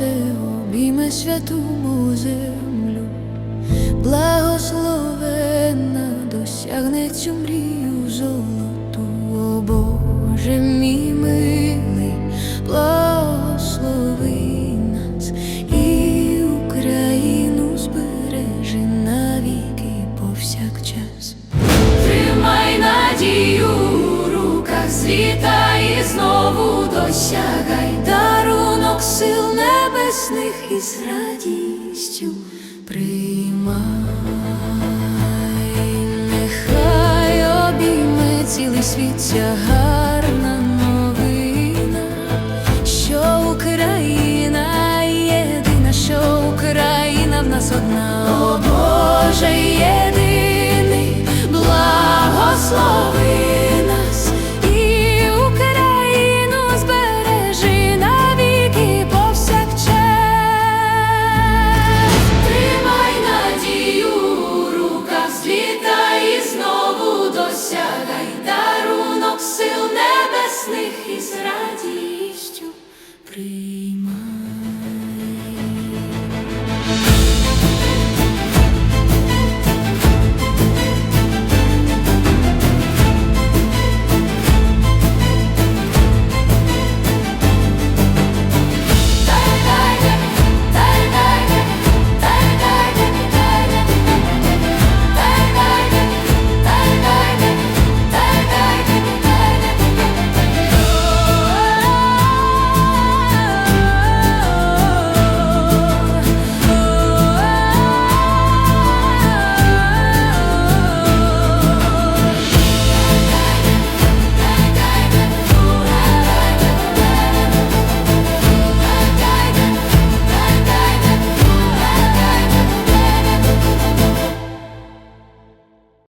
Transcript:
Незабаром обійме святу землю, благословенна досягне цю мрію золоту, О Боже мій милий, благослови нас і Україну збережи навіки повсякчас. Тримай надію у руках світа і знову досягай дарунок сил небесних із радістю приймай, нехай обійме цілий світ ця гарна новина, що Україна єдина, що Україна в нас одна, о Боже єдиний, дарунок сил небесних із радістю. Приймай.